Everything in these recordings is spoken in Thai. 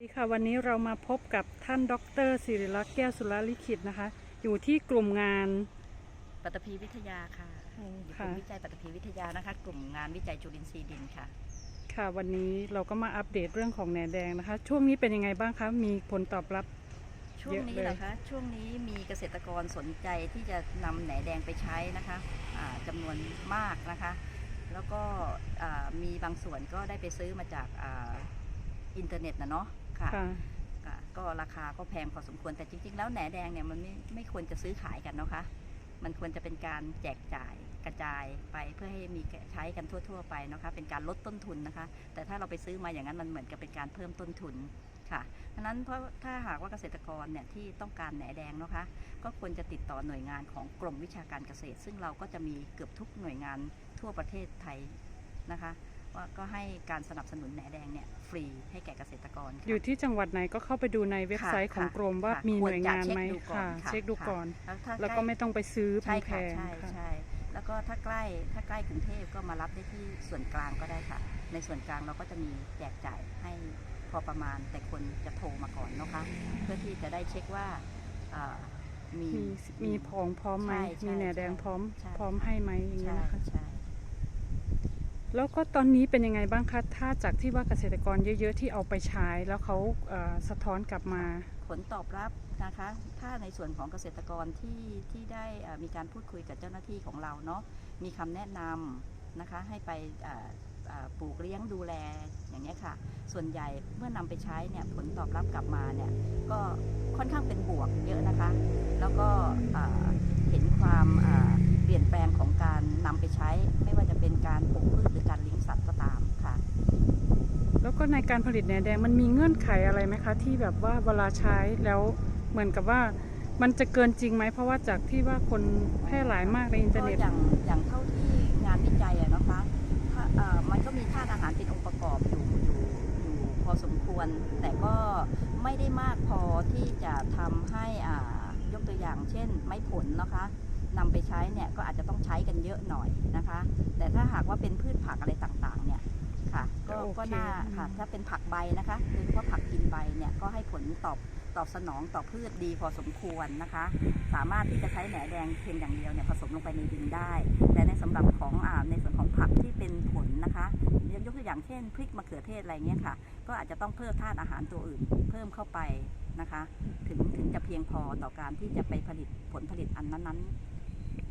สวัสดีค่ะวันนี้เรามาพบกับท่านดรศิริลักษณ์แก้วสุรลิขิตนะคะ อยู่ที่กลุ่มงานปัตตภีวิทยาค่ะอืมอยู่กค่ะลุ่มวิจัยปัตตภีวิทยานะคะ กลุ่มงานวิจัยจุลินทรีย์ดินค่ะ ค่ะวันนี้เราก็มาอัปเดตเรื่องของแหนแดงนะคะ ช่วงนี้เป็นยังไงบ้างคะมีผลตอบรับ ช่วงนี้เยอะเลยเหรอคะช่วงนี้มีเกษตรกรสนใจที่จะนำแหนแดงไปใช้นะคะอ่าจำานวนมากนะคะ แล้วก็อ่ามีบางส่วนก็ได้ไปซื้อมาจากอาอินเทอร์เน็ตนะเนาะ ค่ะค่ะ ค่ะก็ราคาก็แพงพอสมควรแต่จริง ๆ แล้วแหนแดงเนี่ยมันไม่ไม่ควรจะซื้อขายกันเนาะคะ มันควรจะเป็นการแจกจ่ายกระจายไปเพื่อให้มีใช้กันทั่ว ๆ ไปนะคะ เป็นการลดต้นทุนนะคะ แต่ถ้าเราไปซื้อมาอย่างนั้นมันเหมือนกับเป็นการเพิ่มต้นทุนค่ะดังนั้นเพราะถ้าหากว่าเกษตรกรเนี่ยที่ต้องการแหนแดงนะคะ ก็ควรจะติดต่อหน่วยงานของกรมวิชาการเกษตร ซึ่งเราก็จะมีเกือบทุกหน่วยงานทั่วประเทศไทยนะคะ ว่าก็ให้การสนับสนุนแหนแดงเนี่ยฟรีให้แก่เกษตรกรค่ะอยู่ที่จังหวัดไหนก็เข้าไปดูในเว็บไซต์ของค่ะกรมว่าค่ะมีคหวรน่วยจะงานไหมเช็คดูก่อนค่ะค่ะเช็คดูก่อนค่ะแล้วถ้าแล้วก็ใกล้ไม่ต้องไปซื้อใช่แพค่ะงใช่ๆค่ะใช่แล้วก็ถ้าใกล้ถ้าใกล้กรุงเทพก็มารับได้ที่ส่วนกลางก็ได้ค่ะ ในส่วนกลางเราก็จะมีแจกจ่ายให้พอประมาณแต่คนจะโทรมาก่อนนะคะ เพื่อที่จะได้เช็คว่าอ่ามีมีมีผองพร้อมไหมใช่ใช่มีแหนแดงใช่พร้อมใช่พร้อมให้ไหมอย่างเงี้ใช่ยนะคะใช่ แล้วก็ตอนนี้เป็นยังไงบ้างคะถ้าจากที่ว่าเกษตรกรเยอะ ๆ ที่เอาไปใช้ แล้วเขาเอ่อสะท้อนกลับมา ผลตอบรับนะคะ ถ้าในส่วนของเกษตรกรที่ที่ได้เอ่อมีการพูดคุยกับเจ้าหน้าที่ของเราเนาะ มีคำแนะนำนะคะ ให้ไปเอ่อเอ่อปลูกเลี้ยงดูแลอย่างเงี้ยค่ะ ส่วนใหญ่เมื่อนำไปใช้เนี่ยผลตอบรับกลับมาเนี่ยก็ค่อนข้างเป็นบวกเยอะนะคะ แล้วก็เอ่อเห็นความเอ่อ เปลี่ยนแปลงของการนำไปใช้ ไม่ว่าจะเป็นการปลูกพืชหรือการเลี้ยงสัตว์ก็ตามค่ะ แล้วก็ในการผลิตแหนแดงมันมีเงื่อนไขอะไรไหมคะ ที่แบบว่าเวลาใช้แล้วเหมือนกับว่ามันจะเกินจริงไหมเพราะว่าจากที่ว่าคนแพร่หลายมากในอินเทอร์เน็ตก็อย่างอย่างเท่าที่งานวิจัยอะนะคะถ้าเอ่อมันก็มีธาตุอาหารเป็นองค์ประกอบอยู่อยู่อยู่พอสมควร แต่ก็ไม่ได้มากพอที่จะทำให้อ่ายกตัวอย่างเช่น ไม้ผลนะคะ นำไปใช้เนี่ยก็อาจจะต้องใช้กันเยอะหน่อยนะคะ แต่ถ้าหากว่าเป็นพืชผักอะไรต่างๆเนี่ยค่ะก็ก็โอเค ก็น่าค่ะอืมถ้าเป็นผักใบนะคะโดยเฉพาะผักกินใบเนี่ยก็ให้ผลตอบตอบสนองต่อพืชดีพอสมควรนะคะ สามารถที่จะใช้แหนแดงเพียงอย่างเดียวเนี่ยผสมลงไปในดินได้ แต่ในสำหรับของอ่าในส่วนของผักที่เป็นผลนะคะยกตัวอย่างเช่นพริกมะเขือเทศอะไรเงี้ยค่ะ ก็อาจจะต้องเพิ่มธาตุอาหารตัวอื่นเพิ่มเข้าไปนะคะ ถึงถึงจะเพียงพอต่อการที่จะไปผลิตผลผลิตอันนั้น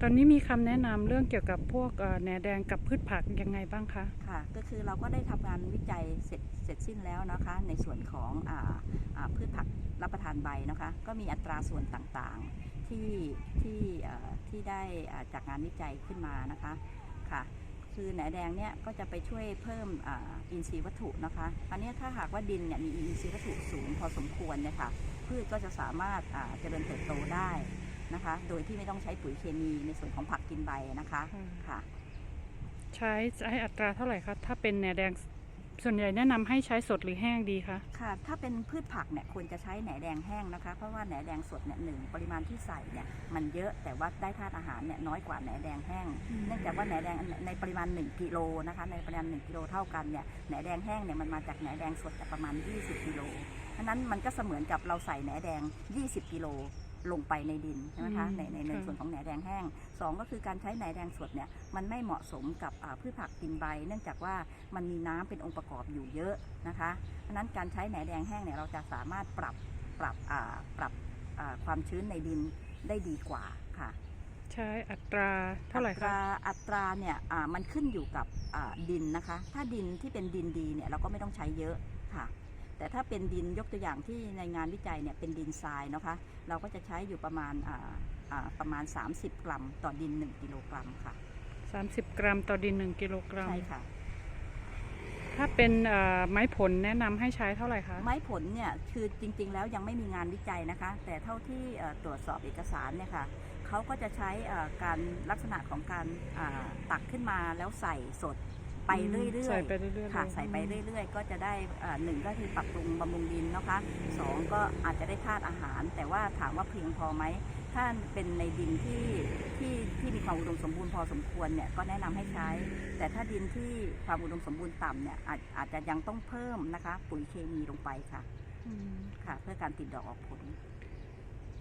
ตอนนี้มีคำแนะนำเรื่องเกี่ยวกับพวกแหนแดงกับพืชผักยังไงบ้างคะ ค่ะ ก็คือเราก็ได้ทำงานวิจัยเสร็จเสร็จสิ้นแล้วนะคะ ในส่วนของออพืชผักรับประทานใบนะคะ ก็มีอัตราส่วนต่างๆที่ที่ที่ได้จากงานวิจัยขึ้นมานะคะค่ะ คือแหนแดงเนี่ยก็จะไปช่วยเพิ่มอ,อินทรีย์วัตถุนะคะอันนี้ถ้าหากว่าดินเนี่ยมีอินทรีย์วัตถุสูงพอสมควรเนี่ยค่ะพืชก็จะสามารถเจริญเติบโตได้ นะคะ โดยที่ไม่ต้องใช้ปุ๋ยเคมีในส่วนของผักกินใบนะคะค่ะ ใช้ใช้อัตราเท่าไหร่คะถ้าเป็นแหนแดงส่วนใหญ่แนะนำให้ใช้สดหรือแห้งดีคะค่ะ ถ้าเป็นพืชผักเนี่ยควรจะใช้แหนแดงแห้งนะคะ เพราะว่าแหนแดงสดเนี่ยหนึ่งปริมาณที่ใส่เนี่ยมันเยอะแต่ว่าได้ธาตุอาหารเนี่ยน้อยกว่าแหนแดงแห้ง เนื่องจากว่าแหนแดงในปริมาณ 1กิโลนะคะ ในปริมาณ 1กิโลเท่ากันเนี่ยแหนแดงแห้งเนี่ยมันมาจากแหนแดงสดเนี่ยประมาณ 20กิโลเพราะฉะนั้นมันก็เสมือนกับเราใส่แหนแดง 20กิโล ลงไปในดินใช่ไหมคะอืมในในในค่ะส่วนของแหนแดงแห้งสองก็คือการใช้แหนแดงสดเนี่ยมันไม่เหมาะสมกับอ่าพืชผักกินใบ เนื่องจากว่ามันมีน้ำเป็นองค์ประกอบอยู่เยอะนะคะเพราะฉะนั้นการใช้แหนแดงแห้งเนี่ยเราจะสามารถปรับปรับอ่าปรับอ่าความชื้นในดินได้ดีกว่าค่ะใช้อัตราเท่าไหร่อัตคะราอัตราเนี่ยอ่ามันขึ้นอยู่กับอ่าดินนะคะ ถ้าดินที่เป็นดินดีเนี่ยเราก็ไม่ต้องใช้เยอะค่ะ แต่ถ้าเป็นดินยกตัวอย่างที่ในงานวิจัยเนี่ยเป็นดินทรายนะคะ เราก็จะใช้อยู่ประมาณอ่าอ่าประมาณ 30 กรัม ต่อดิน 1 กิโลกรัมค่ะ 30 กรัมต่อดิน 1 กิโลกรัมใช่ค่ะ ถ้าเป็นเอ่อไม้ผลแนะนำให้ใช้เท่าไหร่คะ ไม้ผลเนี่ยคือจริง ๆ แล้วยังไม่มีงานวิจัยนะคะ แต่เท่าที่เอ่อตรวจสอบเอกสารเนี่ยค่ะเขาก็จะใช้เอ่อการลักษณะของการอ่าตักขึ้นมาแล้วใส่สด ไปเรื่อยๆใส่ไปเรื่อยๆค่ะเลยใส่ไปเรื่อย ๆ ก็จะได้เอ่อหนึ่งก็คือปรับปรุงบำรุงดินนะคะสองก็อาจจะได้ธาตุอาหาร แต่ว่าถามว่าเพียงพอไหมถ้าเป็นในดินที่ที่ที่มีความอุดมสมบูรณ์พอสมควรเนี่ยก็แนะนำให้ใช้ แต่ถ้าดินที่ความอุดมสมบูรณ์ต่ำเนี่ยอาจอาจจะยังต้องเพิ่มนะคะ ปุ๋ยเคมีลงไปค่ะอืมค่ะ เพื่อการติดดอกออกผล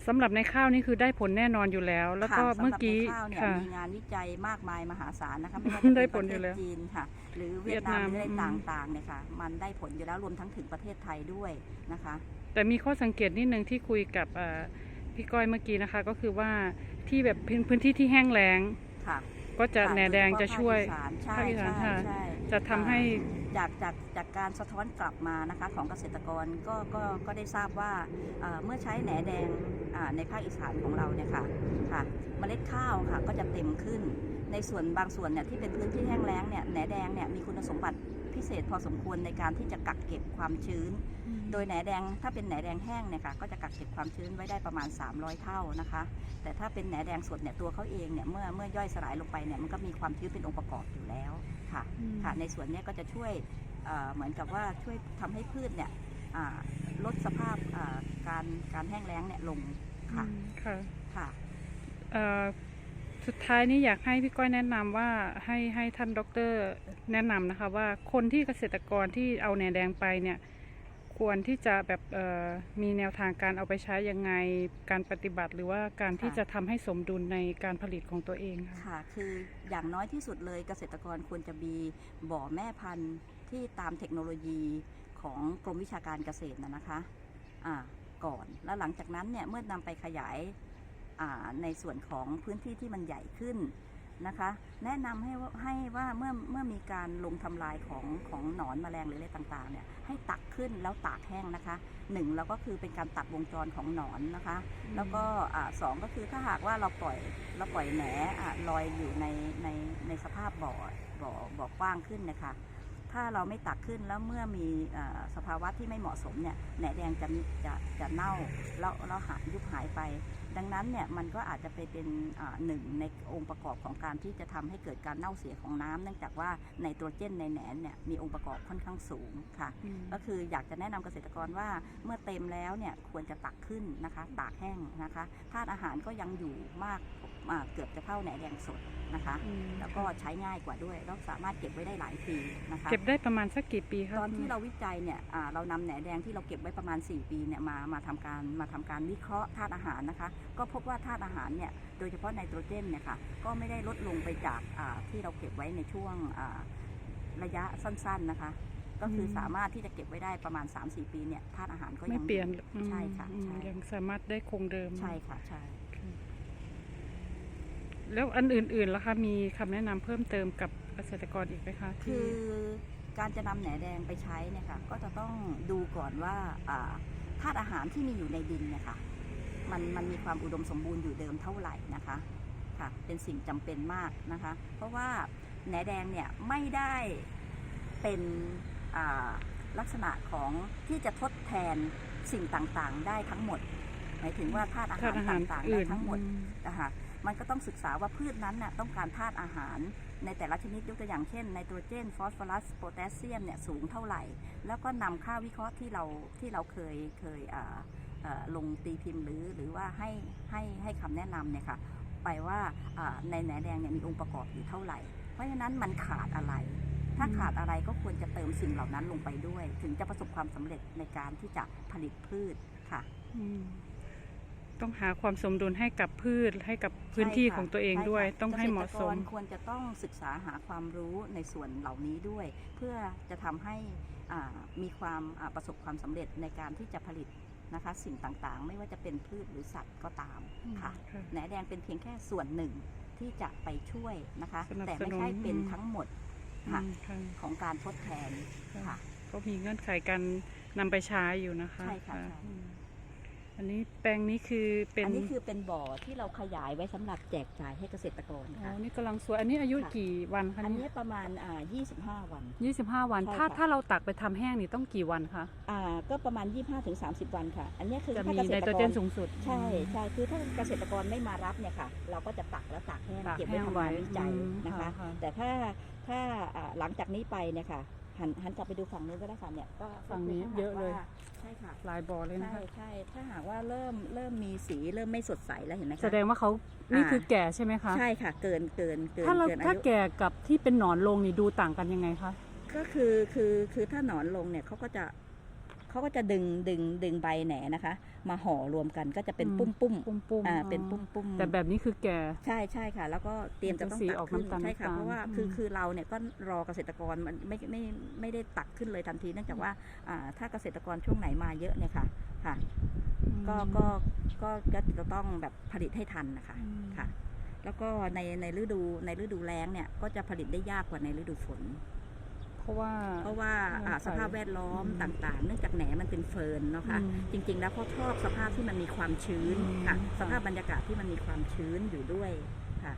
สำหรับในข้าวนี่คือได้ผลแน่นอนอยู่แล้ว แล้วก็ค่ะเมื่อกี้สำหรับในข้าวเนี่ยค่ะมีงานวิจัยมากมายมหาศาลนะคะไม่ว่าจะได้เป็นผปลระอยู่เทแล้ศวจีนค่ะ หรือเวีเวียยดดนานามมหรืออะไรอืมต่างๆเนี่ยค่ะ มันได้ผลอยู่แล้วรวมทั้งถึงประเทศไทยด้วยนะคะ แต่มีข้อสังเกตนิดนึงที่คุยกับเอ่อพี่ก้อยเมื่อกี้นะคะ ก็คือว่าที่แบบพื้นพื้นที่ที่แห้งแล้ง ค่ะก็จะค่ะแหนแดงจะช่วยโดเฉพาะภาคอีสานใช่ภาคอีสานใช่ค่ะ ใช่จะทำให้ จากจากจากการสะท้อนกลับมานะคะของเกษตรกรก็ก็ก็ได้ทราบว่าเอ่อเมื่อใช้แหนแดงอ่าในภาคอีสานของเราเนี่ยค่ะค่ะเมล็ดข้าวค่ะก็จะเต็มขึ้น ในส่วนบางส่วนเนี่ยที่เป็นพื้นที่แห้งแล้งเนี่ยแหนแดงเนี่ยมีคุณสมบัติพิเศษพอสมควรในการที่จะกักเก็บความชื้น โดยแหนแดงถ้าเป็นแหนแดงแห้งเนี่ยค่ะก็จะกักเก็บความชื้นไว้ได้ประมาณ 300 เท่านะคะ แต่ถ้าเป็นแหนแดงสดเนี่ยตัวเขาเองเนี่ยเมื่อเมื่อย่อยสลายลงไปเนี่ยมันก็มีความชื้นเป็นองค์ประกอบอยู่แล้ว ค่ะอืมค่ะ ในส่วนเนี้ยก็จะช่วยเอ่อเหมือนกับว่าช่วยทำให้พืชเนี่ยอ่าลดสภาพอ่าการการแห้งแล้งเนี่ยลงค่ะอืมค่ะค่ะเอ่อสุดท้ายนี้อยากให้พี่ก้อยแนะนำว่าให้ให้ท่านดรแนะนำนะคะว่าคนที่เกษตรกรที่เอาแหนแดงไปเนี่ย ควรที่จะแบบเอ่อมีแนวทางการเอาไปใช้ยังไงการปฏิบัติ หรือว่าการที่ค่ะจะทำให้สมดุลในการผลิตของตัวเองค่ะค่ะ คืออย่างน้อยที่สุดเลยเกษตรกรควรจะมีบ่อแม่พันธุ์ที่ตามเทคโนโลยีของกรมวิชาการเกษตรนะนะคะอ่าก่อนแล้วหลังจากนั้นเนี่ยเมื่อนำไปขยายอ่าในส่วนของพื้นที่ที่มันใหญ่ขึ้น นะคะ แนะนำให้ว่าให้ว่าเมื่อเมื่อมีการลงทำลายของของหนอนแมลงหรืออะไรต่างๆเนี่ยให้ตักขึ้นแล้วตากแห้งนะคะหนึ่งแล้วก็คือเป็นการตัดวงจรของหนอนนะคะ แล้วก็อ่าสองก็คือถ้าหากว่าเราปล่อยเราปล่อยแหนอะลอยอยู่ในในในสภาพบ่อบ่อบ่อกว้างขึ้นนะคะ ถ้าเราไม่ตักขึ้นแล้วเมื่อมีอ่าสภาวะที่ไม่เหมาะสมเนี่ยแหนแดงจะจะจะเน่าแล้วแล้วหายยุบหายไป ดังนั้นเนี่ยมันก็อาจจะไปเป็นอ่าหนึ่งในองค์ประกอบของการที่จะทำให้เกิดการเน่าเสียของน้ำเนื่องจากว่าไนโตรเจนในแหนเนี่ยมีองค์ประกอบค่อนข้างสูงค่ะอืมก็คืออยากจะแนะนำเกษตรกรว่าเมื่อเต็มแล้วเนี่ยควรจะตักขึ้นนะคะตากแห้งนะคะธาตุอาหารก็ยังอยู่มากอ่า เกือบจะเท่าแหนแดงสดนะคะอืมแล้วก็ใช้ง่ายกว่าด้วยแล้วสามารถเก็บไว้ได้หลายปีนะคะเก็บได้ประมาณสักกี่ปีคะตอนที่เราวิจัยเนี่ยอ่าเรานำแหนแดงที่เราเก็บไว้ประมาณ 4 ปีเนี่ยมามาทำการมาทำการวิเคราะห์ธาตุอาหารนะคะ ก็พบว่าธาตุอาหารเนี่ยโดยเฉพาะไนโตรเจนเนี่ยค่ะก็ไม่ได้ลดลงไปจากอ่าที่เราเก็บไว้ในช่วงอ่าระยะสั้น ๆนะคะก็คือสามารถที่จะเก็บไว้ได้ประมาณ 3-4 ปีเนี่ยธาตุอาหารก็ไม่ยังเปลี่ยนอยู่อืมใช่ค่ะอืมใช่ยังสามารถได้คงเดิมใช่ค่ะใช่ แล้วอันอื่นๆล่ะคะมีคำแนะนำเพิ่มเติมกับเกษตรกรอีกไหมคะคืที่ อการจะนำแหนแดงไปใช้เนี่ยค่ะก็จะต้องดูก่อนว่าอ่าธาตุอาหารที่มีอยู่ในดินเนี่ยค่ะมันมันมีความอุดมสมบูรณ์อยู่เดิมเท่าไหร่นะคะค่ะเป็นสิ่งจำเป็นมากนะคะ เพราะว่าแหนแดงเนี่ยไม่ได้เป็นอ่าลักษณะของที่จะทดแทนสิ่งต่างๆ ได้ทั้งหมด หมายถึงว่าธาตุอาธาหารตุอาหารต่างๆได้อื่นทั้งหมดอืมนะคะ มันก็ต้องศึกษาว่าพืชนั้นน่ะต้องการธาตุอาหาร ในแต่ละชนิดยกตัวอย่างเช่นไนโตรเจนฟอสฟอรัสโพแทสเซียมเนี่ยสูงเท่าไหร่ แล้วก็นำค่าวิเคราะห์ที่เราที่เราเคยเคยลงตีพิมพ์หรือหรือว่าให้ให้ให้คำแนะนำเนี่ยค่ะไปว่าในแหนแดงเนี่ยมีองค์ประกอบอยู่เท่าไหร่ เพราะฉะนั้นมันขาดอะไร ถ้าขาดอะไรก็ควรจะเติมสิ่งเหล่านั้นลงไปด้วย ถึงจะประสบความสำเร็จในการที่จะผลิตพืชค่ะอื ต้องหาความสมดุลให้กับพืชให้กับพื้นที่ใช่ค่ะของตัวเองใช่ค่ะด้วยต้องให้เหมาะสมกษตรกรควรจะต้องศึกษาหาความรู้ในส่วนเหล่านี้ด้วย เพื่อจะทำให้อ่ามีความอ่าประสบความสำเร็จในการที่จะผลิตนะคะ สิ่งต่างๆ ไม่ว่าจะเป็นพืชหรือสัตว์ก็ตามค่ะค่ะแหนแดงเป็นเพียงแค่ส่วนหนึ่งที่จะไปช่วยนะคะ สนับสนุน แต่ไม่ใช่เป็นทั้งหมดค่ะอืมค่ะ ของการทดแทนค่ะ ก็มีเงื่อนไขการนำไปใช้อยู่นะคะใช่ค่ะใช่ อืม อันนี้แปลงนี้คือเป็นอันนี้คือเป็นบ่อที่เราขยายไว้สำหรับแจกจ่ายให้เกษตรกรอ๋อค่ะนี่กำลังสวย อันนี้อายุค่ะกี่วันคะอันนี้เนี่ยประมาณอ่า25 วันยี่สิบห้าวันใช่ถ้าค่ะถ้าเราตักไปทำแห้งนี่ต้องกี่วันคะ อ่า ก็ประมาณ 25-30 วันค่ะ อันนี้คือจะถ้ามีเกษไนตโตรรกเจรนสูงสุด ใช่ใช่ คือถ้าเกษตรกรไม่มารับเนี่ยค่ะ เราก็จะตักแล้วตากแห้งตากเก็บแห้ไว้งทำไว้งานวิจัยอืมนะคะค่ะแต่ถ้าถ้าอ่าหลังจากนี้ไปเนี่ยค่ะ หันหันกลับไปดูฝั่งนู้นก็ได้ค่ะเนี่ยก็ฝั่งนี้ก็คืเยอะเลยถ้าหากว่าใช่ค่ะหลายบ่อเลยนะใช่คะใช่ถ้าหากว่าเริ่มเริ่มมีสีเริ่มไม่สดใสแล้วเห็นไหมคะ แสดงว่าเขานี่อ่า คือแก่ใช่ไหมคะใช่ค่ะ เกินเกินเกินถ้าเราเกินอาถ้ายุแก่กับที่เป็นหนอนลงนี่ดูต่างกันยังไงคะ ก็คือคือคือถ้าหนอนลงเนี่ยเขาก็จะ เเขาก็จะดึงดึงดึงใบแหนนะคะ มาห่อรวมกันก็จะเป็นอืมปุ้มปุ้มปุ้มปุ้มอ่าเป็นปุ้มปุ้มแต่แบบนี้คือแก่ใช่ใช่ค่ะ แล้วก็เตรียมจะต้องสีตักออกขึ้นน้ำตาลใช่ค่ะน้ำตาลเพราะว่าอืมคือคือเราเนี่ยก็รอเกษตรกรมันไม่ไม่ไม่ได้ตักขึ้นเลยทันทีเนื่องจากว่าอ่าถ้าเกษตรกรช่วงไหนมาเยอะเนี่ยค่ะค่ะ ก็ก็ก็ก็จะต้องแบบผลิตให้ทันนะคะอืมค่ะ แล้วก็ในในฤดูในฤดูแล้งเนี่ยก็จะผลิตได้ยากกว่าในฤดูฝน เพราะว่าเพราะว่าอ่าใส่สภาพแวดล้อมอืมต่างๆ เนื่องจากแหนมันเป็นเฟิร์นเนาะค่ะอืมจริง ๆ แล้วเขาชอบสภาพที่มันมีความชื้นอืมค่ะค่ะสภาพบรรยากาศที่มันมีความชื้นอยู่ด้วยค่ะ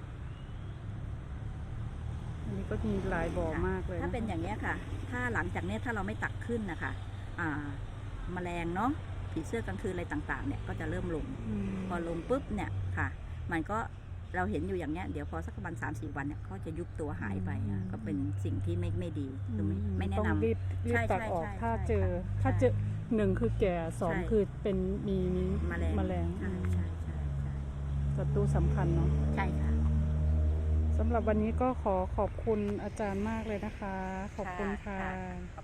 อันนี้ก็มีหลายบ่อมากเลยถ้าเป็นนะคะอย่างนี้ยค่ะ ถ้าหลังจากเนี้ยถ้าเราไม่ตักขึ้นนะคะอ่าแมลงเนาะผีเสื้อกลางคืนอะไรต่างๆ เนี่ยก็จะเริ่มลงมพอลงปุ๊บเนี่ยค่ะ มันก็ เราเห็นอยู่อย่างเนี้ยเดี๋ยวพอสักประมาณสามสี่วันเนี่ยเขาจะยุบตัวหายไปอะก็เป็นสิ่งที่ไม่ไม่ดีคือไม่ไม่แนะต้องนำ รีบรีบใช่ตัดใช่ออกใช่ถ้าใช่เจอค่ะถ้าใช่เจอหนึ่งคือแก่สองใช่ คือเป็นมีมีแมลงแมลงใช่ใช่ใช่ใช่ศัตรูสำคัญเนาะใช่ค่ะ สำหรับวันนี้ก็ขอขอบคุณอาจารย์มากเลยนะคะ ขอบคุณค่ะขอบพระ